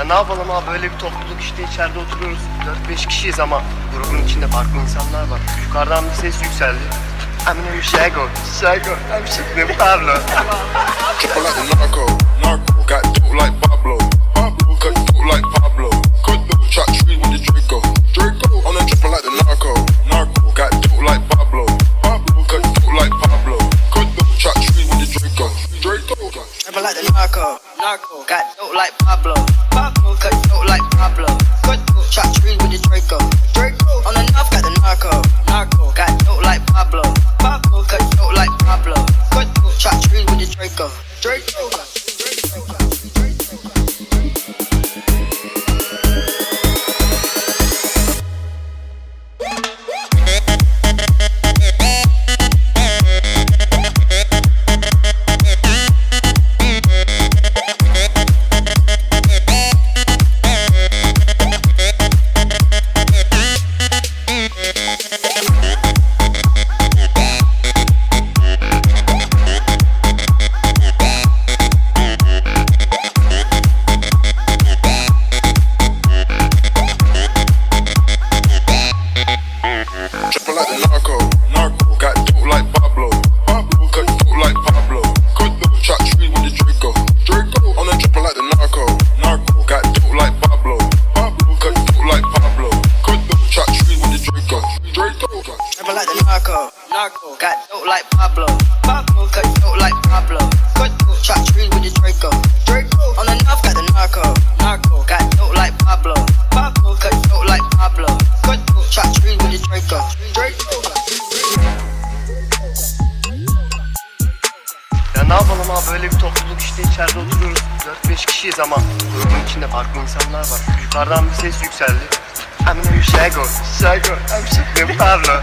Ya ne yapalım abi böyle bir topluluk işte içeride oturuyoruz. 4-5 kişiyiz ama grubun içinde farklı insanlar var. Yukarıdan bir ses yükseldi. Eminem Shago, Shago, I'm Shifting Pablo. Triple like the narco, dope like Pablo, Pablo. Cut dope like Pablo, cut dope. Shot trees with the Draco, Draco. On the north got the narco, narco. Got dope like Pablo, Pablo. Cut dope like Pablo, cut dope. Shot trees with the Draco. Like Pablo, Pablo. Cut dope like Pablo, cut dope. Shot trees with the Draco, Draco. On the north got the narco, narco. Got dope like Pablo, Pablo. Cut dope like Pablo, cut dope. Shot trees with the Draco, Draco. Ya ne yapalım abi böyle bir topluluk işte içeride oturuyoruz. 4-5 kişiyiz ama grubun içinde farklı insanlar var. Yukarıdan bir ses yükseldi. Eminem Shago, Shago, I'm Shifting Pablo.